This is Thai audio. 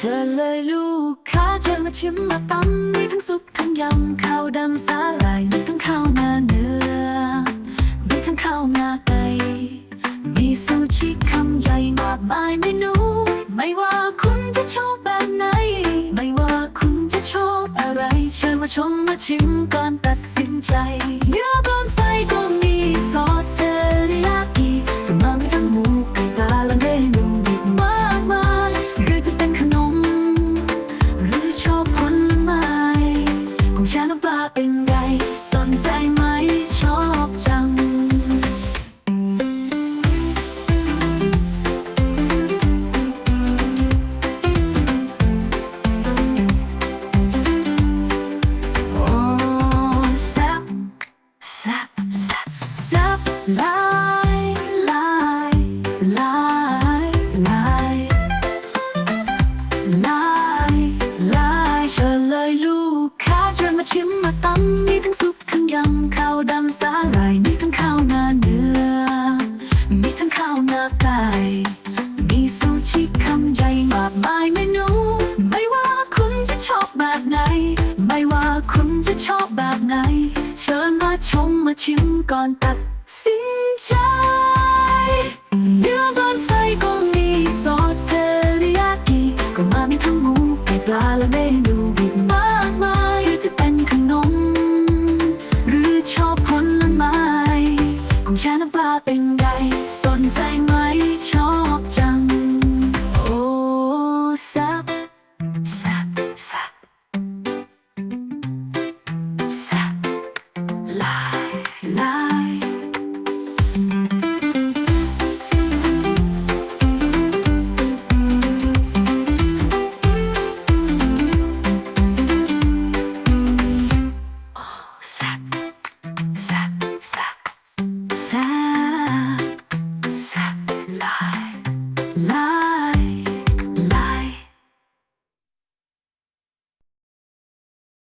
ชิญเลยลูกค้าเชิญมาชิมมาตำมีทั้งซุปทั้งยำข้าวดำสาหร่ายมีทั้งข้าวหน้าเนื้อมีทั้งข้าวหน้าไก่มีซูชิคำใหญ่มากมายเมนูไม่ว่าคุณจะชอบแบบไหน ไม่ว่าคุณจะชอบอะไร เชิญมาชมมาชิมก่อนตัดสินใจเนื้อบน กุ้งแช่น้ำปลาเป็นไง สนใจไหมชอบจัง โอ้แซ่บแซ่บแซ่บ ดำสาหร่ายมีทั้งข้าวหน้าเนื้อ มีทั้งข้าวหน้าไก่มีซูชิคำใหญ่มากมายเมนู ไม่ว่าคุณจะชอบแบบไหน ไม่ว่าคุณจะชอบแบบไหน เชิญมาชมมาชิมก่อนตัดสินใจ